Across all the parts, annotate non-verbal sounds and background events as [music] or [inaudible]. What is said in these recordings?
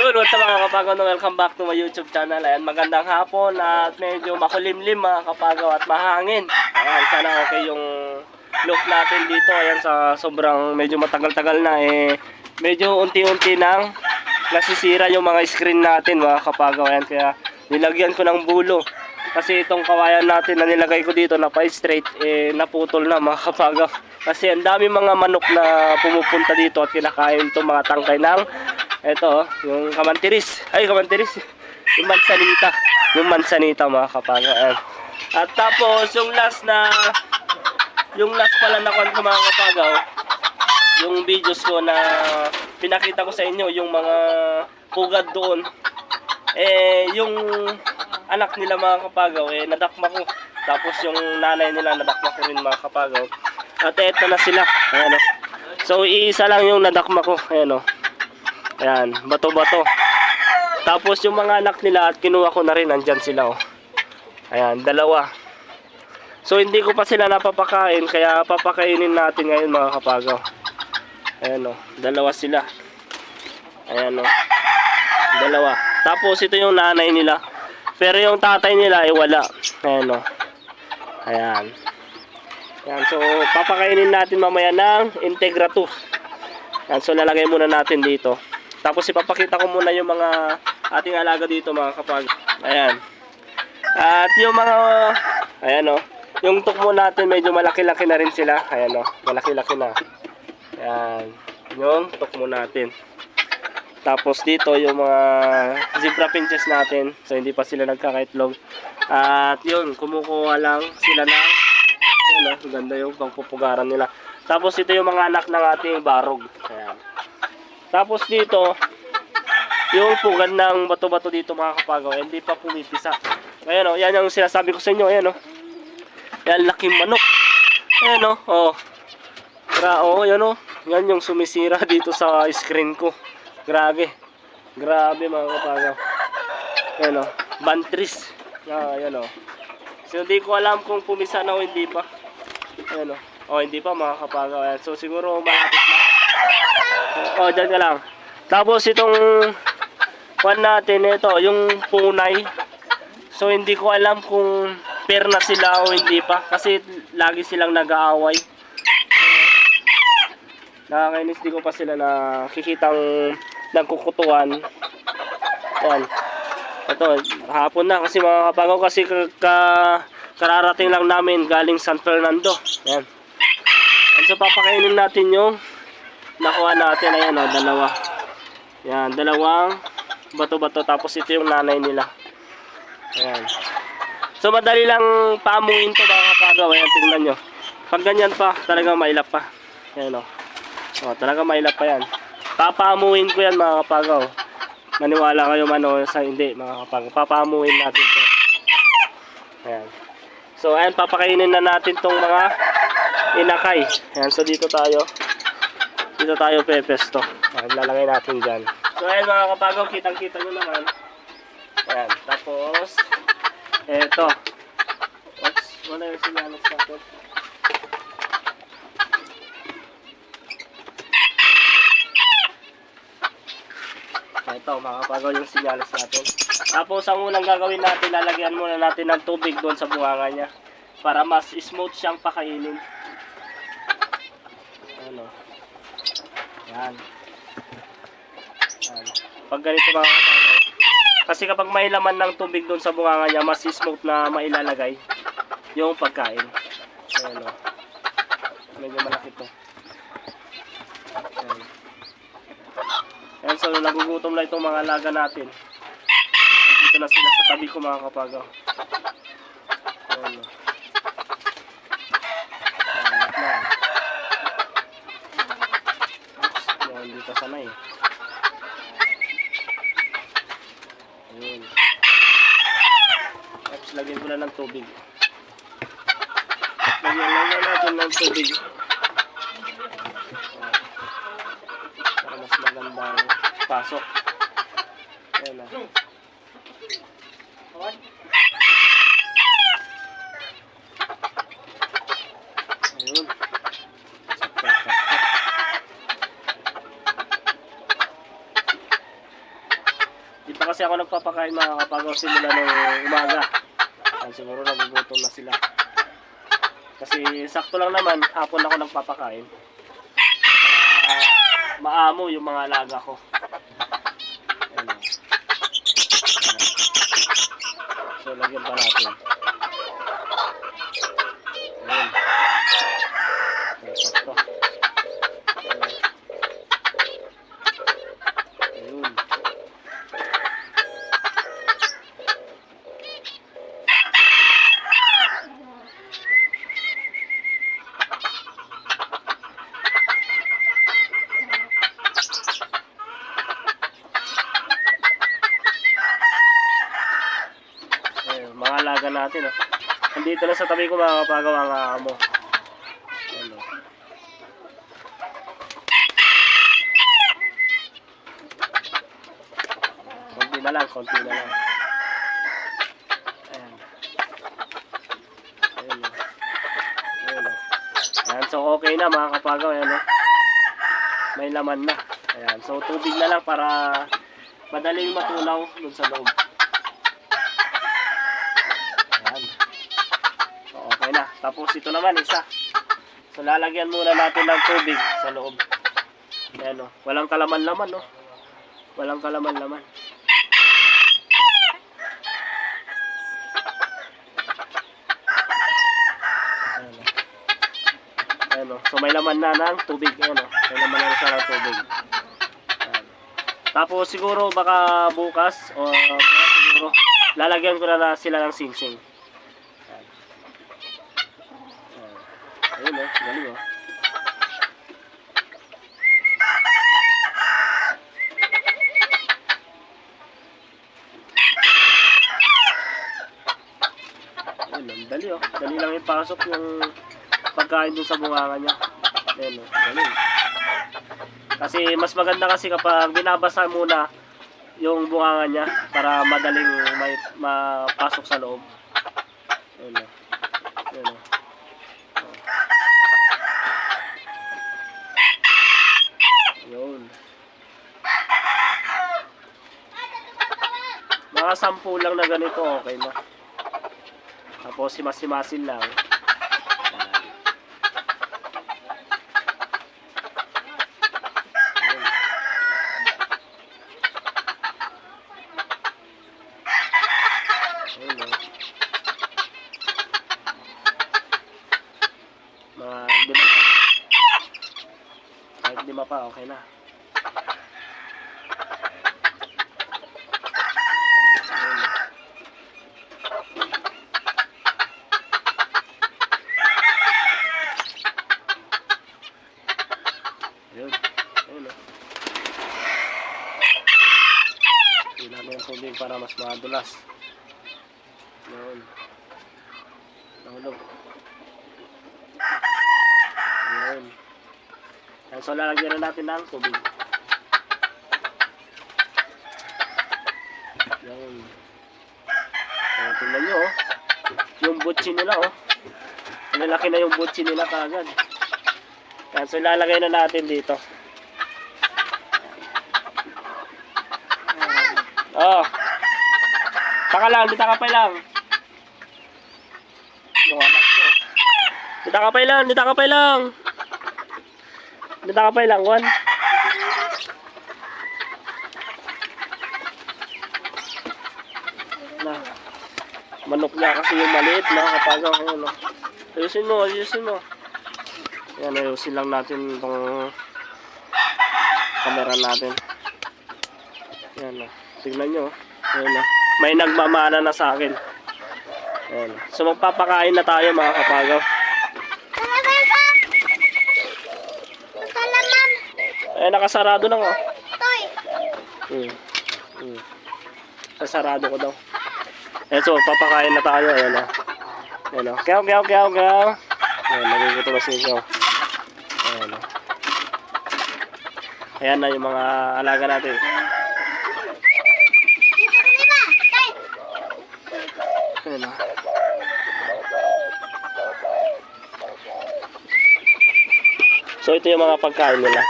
Yun, what's up mga kapagaw welcome back to my YouTube channel. Ayan, magandang hapon at medyo makulimlim mga kapagaw at mahangin. Ayan, sana okay yung look natin dito. Ayan, sa sobrang medyo matagal-tagal na eh, medyo unti-unti nang nasisira yung mga screen natin mga kapagaw. Ayan, kaya nilagyan ko ng bulo. Kasi itong kawayan natin na nilagay ko dito na pa straight, eh, naputol na mga kapagaw. Kasi ang dami mga manok na pumupunta dito at kinakain itong mga tangkay ng ito, oh, yung kamantiris. Ay, kamantiris. Yung mansanita. Yung mansanita mga kapagaw. Ayan. At tapos, yung last na, yung last pala na kwan ko mga kapagaw, yung videos ko na pinakita ko sa inyo, yung mga pugad doon, eh, yung anak nila mga kapagaw, eh, nadakma ko. Tapos yung nanay nila, nadakma ko rin mga kapagaw. At eto na sila. Ayan, oh. So, iisa lang yung nadakma ko. Ayan, oh. Ayan, bato-bato. Tapos yung mga anak nila at kinuha ko na rin, andyan sila oh. Ayan, dalawa. So hindi ko pa sila napapakain, kaya papakainin natin ngayon mga kapagaw. Ayan oh, dalawa sila. Ayan oh. Dalawa. Tapos ito yung nanay nila. Pero yung tatay nila ay wala. Ayan oh. Ayan. Ayan, so papakainin natin mamaya ng Integra 2. Ayan, so lalagay muna natin dito. Tapos ipapakita ko muna yung mga ating alaga dito mga kapag. Ayan. At yung mga, ayan o. yung tukmo natin medyo malaki-laki na rin sila. Ayan o, malaki-laki na. Ayan. Yung tukmo natin. Tapos dito yung mga zebra pinches natin. So hindi pa sila nagkakaitlog. At yun, kumukuha lang sila ng ayan o, ganda yung pangpupugaran nila. Tapos ito yung mga anak ng ating barog. Ayan. Tapos dito, yung pugad ng bato-bato dito mga kapagaw, hindi pa pumipisa. Ayan o, yan yung sinasabi ko sa inyo, ayan o. Yan, laking manok. Ayan o, oh. Gra oh, yan o. Yan yung sumisira [laughs] dito sa screen ko. Grabe. Grabe mga kapagaw. Ayan o, bantris. Ah, ayan o. So, hindi ko alam kung pumisa na o hindi pa. Ayan o. Oh, hindi pa mga kapagaw. Ayan. So, siguro malapit na. Oh, dyan ka lang. Tapos itong one natin, ito, yung punay. So, hindi ko alam kung pair na sila o hindi pa. Kasi lagi silang nag-aaway. Nakakainis, di ko pa sila nakikitang nagkukutuan. Yan. Ito, hapon na kasi mga kapagaw kasi ka, ka- kararating lang namin galing San Fernando. Yan. And so, papakainin natin yung nakuha natin ayan o, dalawa. Yan, dalawang bato-bato tapos ito yung nanay nila. Ayan. So madali lang paamuin to mga kapagaw. Ayan, tingnan nyo. Pag ganyan pa, talagang mailap pa. Ayan o, o talagang mailap pa yan. Papaamuin ko yan mga kapagaw. Maniwala kayo man o sa hindi mga kapagaw. Papaamuin natin to. Ayan. So ayan, papakainin na natin tong mga inakay. Ayan, so dito tayo dito tayo pepesto. Ayan, lalagay natin dyan. So ayan mga kapagaw, kitang-kita nyo naman. Ayan, tapos, eto. Oops, wala yung sinyalis natin. Ito, mga kapagaw yung sinyalis natin. Tapos, ang unang gagawin natin, lalagyan muna natin ng tubig doon sa bunganga niya. Para mas smooth siyang pakainin. Ano? Yan. Yan. Pag ganito mga kapatid. Kasi kapag may laman ng tubig doon sa bunganga niya, mas smooth na mailalagay yung pagkain. Ayan o. Medyo malaki to. Ayan. Ayan, so nagugutom na itong mga alaga natin. Dito na sila sa tabi ko mga kapagaw. Ayan o. Ayan, na. Yan, dito sanay. Ayun. Tapos lagyan ko na ng tubig. Lagyan, lagyan natin ng tubig. Para mas magandang pasok. Ayan na. Ayun. Di kasi ako nagpapakain mga kapagaw simula nung umaga. Yan, siguro nagugutom na sila. Kasi sakto lang naman, hapon ako nagpapakain. Ah, maamo yung mga alaga ko. Ayan o. So, lagyan pa natin. Ayan. Ayan, sakto. Ayan. Ayun. Ayun, mga alaga natin, oh. Nandito na sa tabi ko mga kapagawa ang amo. Ano. Konti na lang, konti na lang. Ayan. Ayan, oh. Ayan, oh. Ayan, so okay na mga kapagaw, ayan, oh. May laman na. Ayan, so tubig na lang para madaling matunaw dun sa loob. Ayan. So, okay na. Tapos ito naman, isa. So, lalagyan muna natin ng tubig sa loob. Ayan, oh. Walang kalaman-laman, no? Walang kalaman-laman. Ayan, oh. Ayan, oh. So, may laman na ng tubig. Ayan, oh. May laman na siya ng tubig. Tapos, siguro, baka bukas, o baka siguro, lalagyan ko na, na sila ng sing-sing. Ayan. Ayun, oh. Galing, ang dali oh. Dali lang ipasok yung pagkain dun sa bunganga niya. Ayun oh, galing. Kasi mas maganda kasi kapag binabasa muna yung bunganga niya para madaling may mapasok sa loob. Ayun oh. Ayun oh. Yun. Mga sampu lang na ganito, okay na. Tapos simas-simasin lang. Oh. Kahit lima pa, okay na. Ayun. Ayun. Ayun oh. Tubig para mas madulas. Ayun. Nahulog. Ayun. Ayun. So lalagyan na natin ng tubig. Ayun. Ayun, tingnan nyo oh. Yung butsi nila oh. Lalaki na yung butsi nila kagad. Yan, so ilalagay na natin dito. Oh. Taka lang, dito ka pa lang. Ko. Dito ka pa lang, dito ka pa lang. Dito ka pa lang, Juan. Na. Manok niya kasi yung maliit na kapag ako, no. Ayusin mo, ayusin mo. Yan, ayusin lang natin itong camera natin. Yan, oh. tignan nyo. oh. Yan, oh. May nagmamana na sa akin. Yan. So, magpapakain na tayo mga kapagaw. Eh, nakasarado na nga. Toy! Hmm. Hmm. Sasarado ko daw. Yan, so, papakain na tayo. Ayan, oh. Ayan, oh. Kyaw, kyaw, kyaw, kyaw. Ayan, nagigutom na si Ikaw. Ayan, oh. Ayan na yung mga alaga natin. So ito yung mga pagkain nila.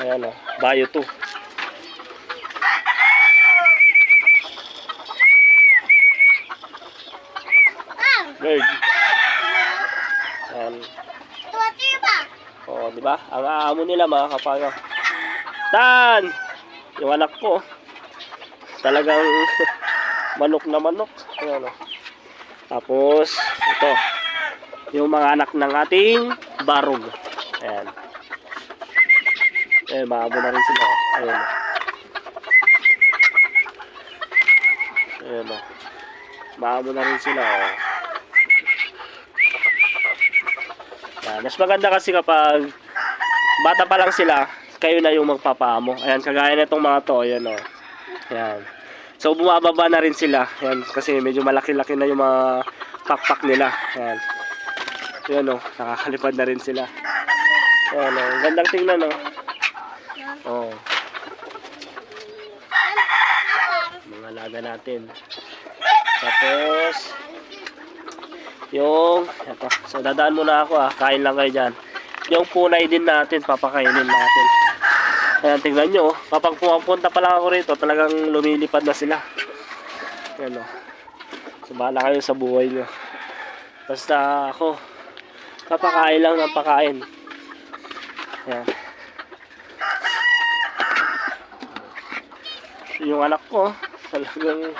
Ayan oh. o. Bayo to. Bird. Ayan. O, oh, di ba? Ang aamo nila mga kapangaw. Tan! Yung anak ko. Talagang [laughs] manok na manok. Ayan o. Tapos, ito. Yung mga anak ng ating barog. Ayan. Ayan, maamo na rin sila. oh. Ayan. Ayan o. Maamo na rin sila. Oh. Ayan. Mas maganda kasi kapag bata pa lang sila, kayo na yung magpapaamo. Ayan, kagaya na itong mga to. Ayan o. Ayan. So, bumababa na rin sila. Ayan, kasi medyo malaki-laki na yung mga pakpak nila. Ayan. Ayan o, nakakalipad na rin sila. Ayan o, gandang tingnan o. Oh. Mga laga natin. Tapos, yung, eto, so dadaan muna ako ah, kain lang kayo dyan. Yung punay din natin, papakainin natin. Ayan, tingnan nyo, oh. kapag pumapunta pa lang ako rito, talagang lumilipad na sila. Ayan o. So, bahala kayo sa buhay nyo. Basta ako, papakain lang ng pakain. Ayan. Yung anak ko, talagang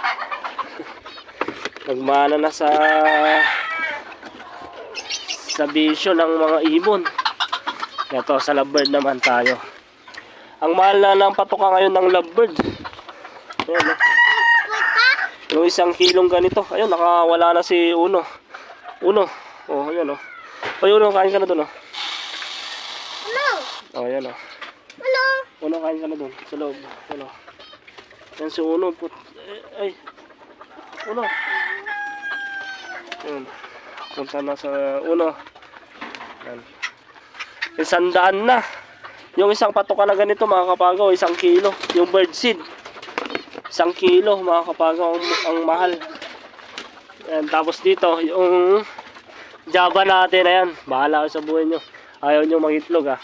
nagmana na sa sa bisyo ng mga ibon. Ito, sa lovebird naman tayo. Ang mahal na ng patoka ngayon ng lovebird. Ayan, oh. Yung isang kilong ganito. Ayun, nakawala na si Uno. Uno. Oh, ayan oh. Ay, Uno, kain ka na dun oh. Oh, ayan oh. Ano? Uno, kain ka na dun. Sa loob. Ano? Yan si Uno. Put eh, ay. Uno. Yan. Punta na sa Uno. Yan. Isang daan na. Yung isang patoka na ganito mga kapagaw, isang kilo. Yung bird seed. Isang kilo mga kapagaw ang, ang mahal. Yan. Tapos dito, yung Java natin, ayan. Bahala sa buhay nyo. Ayaw nyo magitlog ah.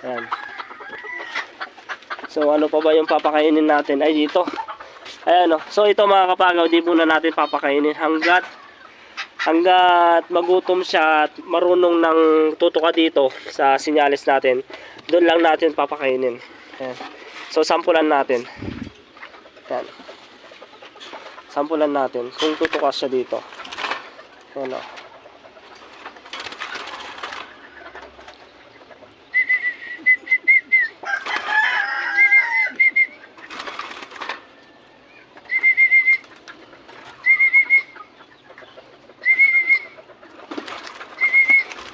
Yan. So ano pa ba yung papakainin natin? Ay dito. Ayan o. So ito mga kapagaw, di muna natin papakainin hanggat hanggat magutom siya at marunong ng tutuka dito sa sinyalis natin. Doon lang natin papakainin. Ayan. So sampulan natin. Ayan. Sampulan natin kung tutuka siya dito. Ayan o.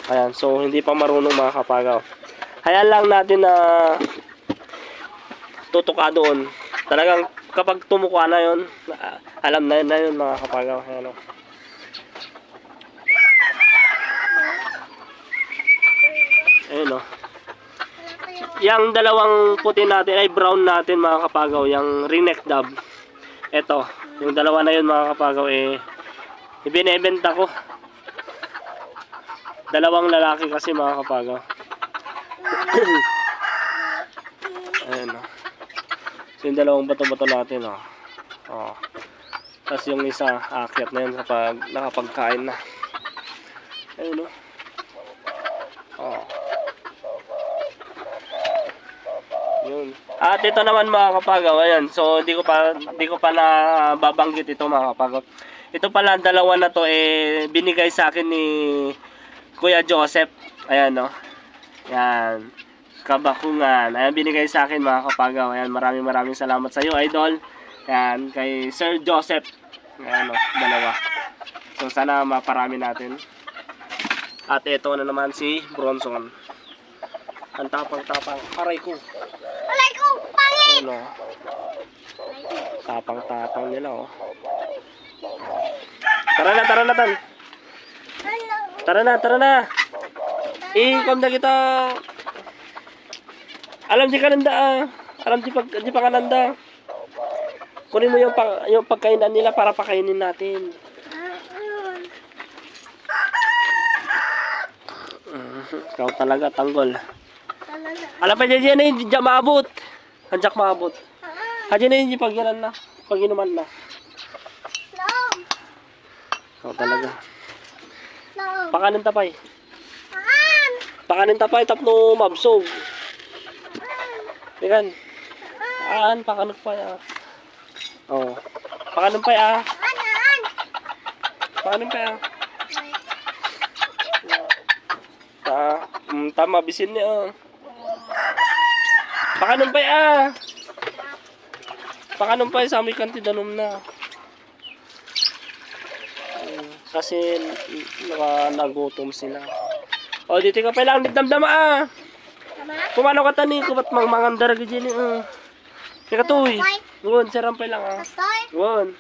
Ayan, so hindi pa marunong mga kapagaw. Hayaan lang natin na tutuka doon. Talagang kapag tumuka na yon, alam na yun na yun mga kapagaw. Ayan, oh. Ayun oh. Yang dalawang puti natin ay brown natin mga kapagaw, yung ringneck dove. Ito, yung dalawa na yun mga kapagaw eh ibinebenta ko. Dalawang lalaki kasi mga kapagaw. [coughs] Ayan o. So yung dalawang bato-bato natin o. Oh. Tapos yung isa, akyat na yun kapag nakapagkain na. Ayun o. Oh. Yun. At ito naman mga kapagaw, ayan. So hindi ko pa hindi ko pa na babanggit ito mga kapagaw. Ito pala dalawa na to eh binigay sa akin ni Kuya Joseph. Ayan no. Yan. Kabakungan. Ayan binigay sa akin mga kapagaw. Ayan maraming maraming salamat sa iyo idol. Ayan kay Sir Joseph. Ayan no, dalawa. So sana maparami natin. At ito na naman si Bronson. Ang tapang-tapang. Aray ko. Alay ko! Pangit! Ano? Tapang-tapang nila, oh. Tara na, tara na, tan. Tara na, tara na. Ikom na kita. Alam di kananda, ah. Alam di, pag, di pa kananda. Kunin mo yung, pag, yung pagkainan nila para pakainin natin. Ah, Ikaw talaga, tanggol. Alam pa dyan, na yung dyan maabot. Hanjak maabot. Ah, Hadyan na yung pagyanan na. Pag-inuman na. Ikaw talaga. Pakanan tapay. Paan! Pakanin tapay tapno mabsog. Tingnan. Aan, pakanin pa ya. Oh. Pakanin pa ya. Anan? Pakanin pa ya. Ta, mm, tama bisin niya. Pakanin pa ya. Pakanin pa ya sa amin kanti danom na. Kasi naka nagutom sila. O, dito ka pa lang damdama ah. Kumano ka tani ko ba't mang mangandar ka dyan eh. Teka tuy. Ngon, sarampay lang ah. Ngon.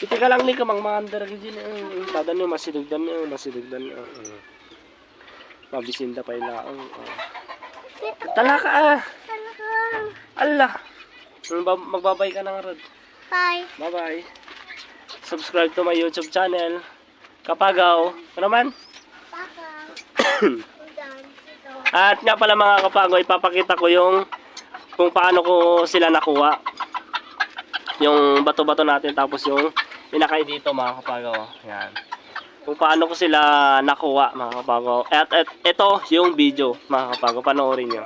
Iti ka lang ni ka mang mangandar ka dyan eh. Tada niyo masidugdan niyo, masidugdan niyo. Uh. Mabisinda pa ila. Oh. Tala ka ah. Talagang. Allah. Magbab- Magbabay ka na nga Rod. Bye. Bye bye. Subscribe to my YouTube channel. Kapagaw. Ano. Ito. At nga pala mga kapago, ipapakita ko yung kung paano ko sila nakuha. Yung bato-bato natin tapos yung inakay dito mga kapago. Yan. Kung paano ko sila nakuha mga kapago. At, at ito yung video mga kapago. Panoorin nyo.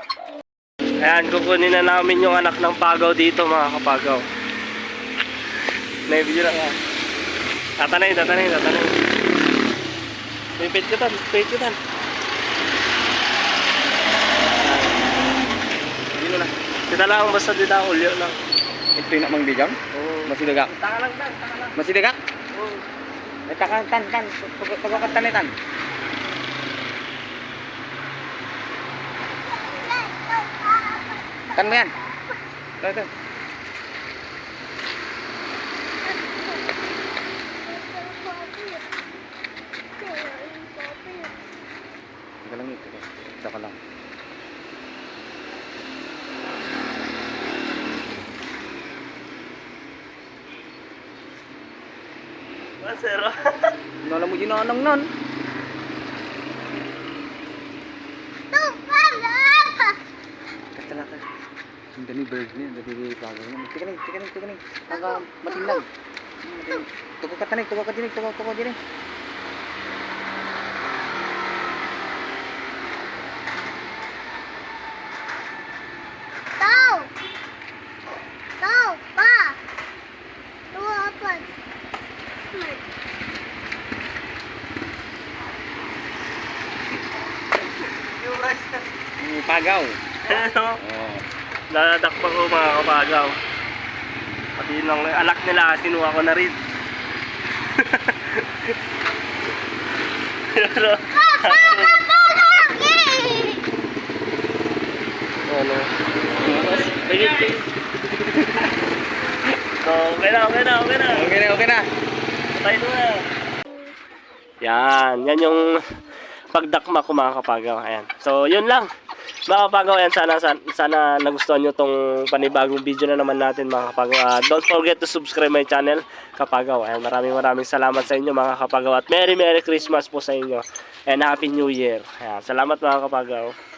Ayan, kukunin na namin yung anak ng pagaw dito mga kapagaw. May video na nga. Tatanay, tatanay, tatanay. Page ko tan, page ko tan. Dino na. Kita lang basta dito ang ulyo lang. Ito yung namang bigang? Oo. Masidagak? Taka lang tan, taka lang. Masidagak? Oo. Ay, takan, tan, tan. Pagkakat tanitan. Tan mo yan. Ito, ito. Teka lang ito. Ito ka lang. Masero. Nala [laughs] mo yun anong nun. Katala ka. Ang dami bird niya. Dali bago niya. Tika lang, tika lang, tika lang. Taga matindag. Tuko ka tanig, tuko ka dinig, tuko tuko dinig. Tao! Tao! Pa! Tuwa apa? Yung pagaw. Ano? Oh. Dadakpa ko mga kapagaw. Pati yun ang anak nila, kinuha ko na rin. [laughs] Pero, ano? Tingin, tingin. So, okay na, okay na, okay na. Okay na, okay na. Patay na. Yan, yan yung pagdakma ko mga kapagaw. Ayan. So, yun lang. Mga kapagaw, ayan, sana, sana, sana nagustuhan nyo tong panibagong video na naman natin mga kapagaw. Ah, don't forget to subscribe my channel, kapagaw. Ayan, maraming maraming salamat sa inyo mga kapagaw. At Merry Merry Christmas po sa inyo. And Happy New Year. Ayan, salamat mga kapagaw.